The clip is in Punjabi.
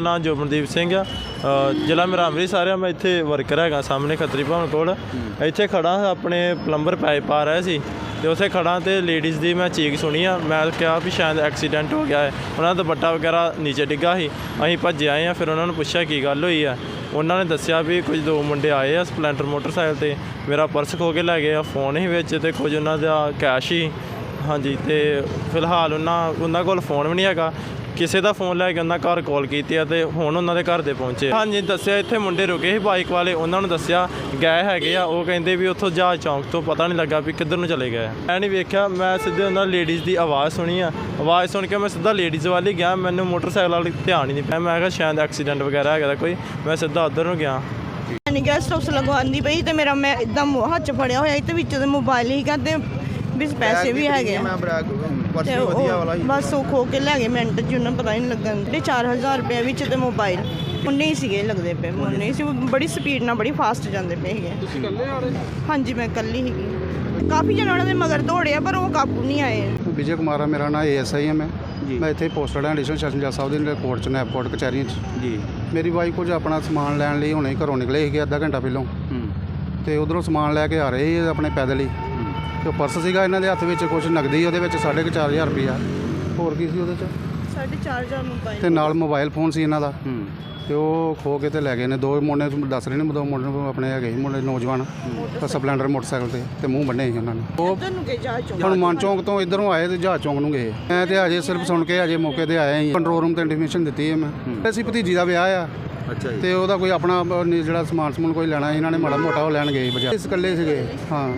ਨਾਮ ਜੋਬਨਦੀਪ ਸਿੰਘ ਆ। ਜ਼ਿਲ੍ਹਾ ਮੇਰਾ ਅੰਮ੍ਰਿਤਸਰ ਆ। ਮੈਂ ਇੱਥੇ ਵਰਕਰ ਹੈਗਾ ਸਾਹਮਣੇ ਖੱਤਰੀ ਭਵਨ ਕੋਲ। ਇੱਥੇ ਖੜਾ ਆਪਣੇ ਪਲੰਬਰ ਪਾਈਪ ਪਾ ਰਿਹਾ ਸੀ ਤੇ ਉਸੇ ਖੜਾ ਤੇ ਲੇਡੀਜ਼ ਦੀ ਮੈਂ ਚੀਕ ਸੁਣੀ ਆ। ਮੈਂ ਕਿਹਾ ਵੀ ਸ਼ਾਇਦ ਐਕਸੀਡੈਂਟ ਹੋ ਗਿਆ ਹੈ। ਉਹਨਾਂ ਦਾ ਦੁਪੱਟਾ ਵਗੈਰਾ ਨੀਚੇ ਡਿੱਗਾ ਸੀ। ਅਸੀਂ ਭੱਜੇ ਆਏ ਆ ਫਿਰ ਉਹਨਾਂ ਨੂੰ ਪੁੱਛਿਆ ਕੀ ਗੱਲ ਹੋਈ ਆ। ਉਹਨਾਂ ਨੇ ਦੱਸਿਆ ਵੀ ਕੁਝ ਦੋ ਮੁੰਡੇ ਆਏ ਆ ਸਪਲੈਂਡਰ ਮੋਟਰਸਾਈਕਲ ਤੇ। ਮੇਰਾ ਪਰਸ ਖੋ ਕੇ ਲੈ ਗਏ ਆ ਫੋਨ ਹੀ ਵਿੱਚ ਤੇ ਕੁਝ ਉਹਨਾਂ ਦਾ ਕੈਸ਼ ਹੀ। ਹਾਂਜੀ ਤੇ ਫਿਲਹਾਲ ਉਹਨਾਂ ਉਹਨਾਂ ਕੋਲ ਫੋਨ ਵੀ ਨਹੀਂ ਹੈਗਾ। ਕਿਸੇ ਦਾ ਫੋਨ ਲੈ ਕੇ ਉਹਨਾਂ ਘਰ ਕਾਲ ਕੀਤੀ ਆ ਤੇ ਹੁਣ ਉਹਨਾਂ ਦੇ ਘਰ ਦੇ ਪਹੁੰਚੇ ਹਾਂਜੀ, ਦੱਸਿਆ ਇੱਥੇ ਮੁੰਡੇ ਰੁਕੇ ਸੀ ਬਾਈਕ ਵਾਲੇ, ਉਹਨਾਂ ਨੂੰ ਦੱਸਿਆ ਗਏ ਹੈਗੇ ਆ, ਉਹ ਕਹਿੰਦੇ ਵੀ ਉੱਥੋਂ ਜਹਾਜ਼ ਚੌਂਕ ਤੋਂ ਪਤਾ ਨਹੀਂ ਲੱਗਾ ਵੀ ਕਿੱਧਰ ਨੂੰ ਚਲੇ ਗਏ ਮੈਂ ਨਹੀਂ ਵੇਖਿਆ, ਮੈਂ ਸਿੱਧੇ ਉਹਨਾਂ ਲੇਡੀਜ਼ ਦੀ ਆਵਾਜ਼ ਸੁਣੀ ਆ। ਆਵਾਜ਼ ਸੁਣ ਕੇ ਮੈਂ ਸਿੱਧਾ ਲੇਡੀਜ਼ ਵਾਲੀ ਗਿਆ, ਮੈਨੂੰ ਮੋਟਰਸਾਈਕਲ ਵਾਲੀ ਧਿਆਨ ਹੀ ਨਹੀਂ ਪਿਆ। ਮੈਂ ਕਿਹਾ ਸ਼ਾਇਦ ਐਕਸੀਡੈਂਟ ਵਗੈਰਾ ਹੈਗਾ ਕੋਈ, ਮੈਂ ਸਿੱਧਾ ਉੱਧਰ ਨੂੰ ਗਿਆ। ਨਹੀਂ ਗੈਸਟ ਹਾਊਸ ਲਗਵਾਉਂਦੀ ਪਈ ਤੇ ਮੇਰਾ ਮੈਂ ਇਦਾਂ ਹੱਥ ਫੜਿਆ ਹੋਇਆ ਸੀ ਤੇ ਵਿੱਚ ਦੇ ਮੋਬਾਈਲ ਹੀ ਤੇ ਵੀ ਪੈਸੇ ਵੀ ਹੈਗੇ ਆ। ਮੈਂ ਬੜਾ ਪਰਸ ਤੇ ਵੀ ਵਧੀਆ ਉਹ ਸੀ। ਬਸ ਉਹ ਖੋ ਕੇ ਲੈ ਗਏ ਮਿੰਟ 'ਚ ਉਹਨਾਂ ਪਤਾ ਹੀ ਨਹੀਂ ਲੱਗਣ ਤੇ 4000 ਰੁਪਏ ਵਿੱਚ ਤੇ ਮੋਬਾਈਲ ਉਨੇ ਹੀ ਸੀਗੇ ਲੱਗਦੇ ਪਏ ਉਨੇ ਹੀ ਸੀ। ਉਹ ਬੜੀ ਸਪੀਡ ਨਾਲ ਬੜੀ ਫਾਸਟ ਜਾਂਦੇ ਪਏ ਸੀਗੇ। ਤੁਸੀਂ ਇਕੱਲੇ ਆ ਰਹੇ? ਹਾਂਜੀ ਮੈਂ ਇਕੱਲੀ ਸੀਗੀ। ਕਾਫੀ ਜਣੇ ਉਹਨਾਂ ਦੇ ਮਗਰ ਦੌੜਿਆ ਪਰ ਉਹ ਕਾਬੂ ਨਹੀਂ ਆਏ। ਵਿਜੇ ਕੁਮਾਰ ਆ ਮੇਰਾ ਨਾਮ ਏਐਸਆਈ ਹੈ ਮੈਂ। ਮੈਂ ਇੱਥੇ ਪੋਸਟਡ ਹਾਂ ਐਡੀਸ਼ਨਲ ਸੈਸ਼ਨ ਜੱਜ ਸਾਹਿਬ ਦੇ ਕੋਰਟ ਚ ਨੈਬ ਕੋਰਟ ਕਚਹਿਰੀਆਂ ਚ। ਜੀ। ਮੇਰੀ ਵਾਈਫ ਕੁਝ ਆਪਣਾ ਸਮਾਨ ਲੈਣ ਲਈ ਹੁਣੇ ਘਰੋਂ ਨਿਕਲੇ ਸੀਗੇ ਅੱਧਾ ਘੰਟਾ ਪਹਿਲਾਂ। ਹੂੰ। ਤੇ ਉਧਰੋਂ ਸਮਾਨ ਲੈ ਕੇ ਆ ਰਹੇ ਸੀ ਆਪਣੇ ਪੈਦਲ ਹੀ। ਤੇ ਪਰਸ ਸੀਗਾ ਇਹਨਾਂ ਦੇ ਹੱਥ ਵਿੱਚ ਕੁਝ ਨਗਦੀ ਉਹਦੇ ਵਿੱਚ 4500 ਰੁਪਇਆ। ਹੋਰ ਕੀ ਸੀ ਉਹਦੇ ਚ? 4500 ਮੋਬਾਈਲ ਤੇ ਨਾਲ ਮੋਬਾਈਲ ਫੋਨ ਸੀ ਇਹਨਾਂ ਦਾ। ਹੂੰ। ਤੇ ਉਹ ਖੋ ਕੇ ਤੇ ਲੈ ਗਏ ਨੇ। ਦੋ ਮੁੰਡੇ ਦੱਸ ਰਹੇ ਨੇ ਦੋ ਮੁੰਡੇ ਆਪਣੇ ਹੈਗੇ ਸੀ ਮੁੰਡੇ ਨੌਜਵਾਨ ਸਪਲੈਂਡਰ ਮੋਟਰਸਾਈਕਲ ਤੇ ਤੇ ਮੂੰਹ ਬੰਨੇ ਸੀ ਉਹਨਾਂ ਨੇ। ਉਹ ਇੱਧਰ ਨੂੰ ਗਏ ਜਾ ਚੋ ਹਨੂੰਮਾਨ ਚੌਂਕ ਤੋਂ ਇਧਰੋਂ ਆਏ ਤੇ ਜਹਾਜ਼ ਚੌਂਕ ਨੂੰ ਗਏ। ਮੈਂ ਤੇ ਅਜੇ ਸਿਰਫ ਸੁਣ ਕੇ ਅਜੇ ਮੌਕੇ ਤੇ ਆਇਆ ਹੀ ਕੰਟਰੋਲ ਰੂਮ ਤੇ ਇੰਟੀਮੇਸ਼ਨ ਦਿੱਤੀ ਹੈ ਮੈਂ। ਅਸੀਂ ਭਤੀਜੀ ਦਾ ਵਿਆਹ ਆ। ਅੱਛਾ ਜੀ। ਤੇ ਉਹਦਾ ਕੋਈ ਆਪਣਾ ਅਹ, ਨੀ- ਜਿਹੜਾ ਸਮਾਨ ਸਮੂਨ ਕੋਈ ਲੈਣਾ ਸੀ, ਇਹਨਾਂ ਨੇ ਮਾੜਾ ਮੋਟਾ ਉਹ ਲੈਣ ਗਏ ਬਜਾ ਇਸ ਇਕੱਲੇ ਸੀਗੇ। ਹਾਂ।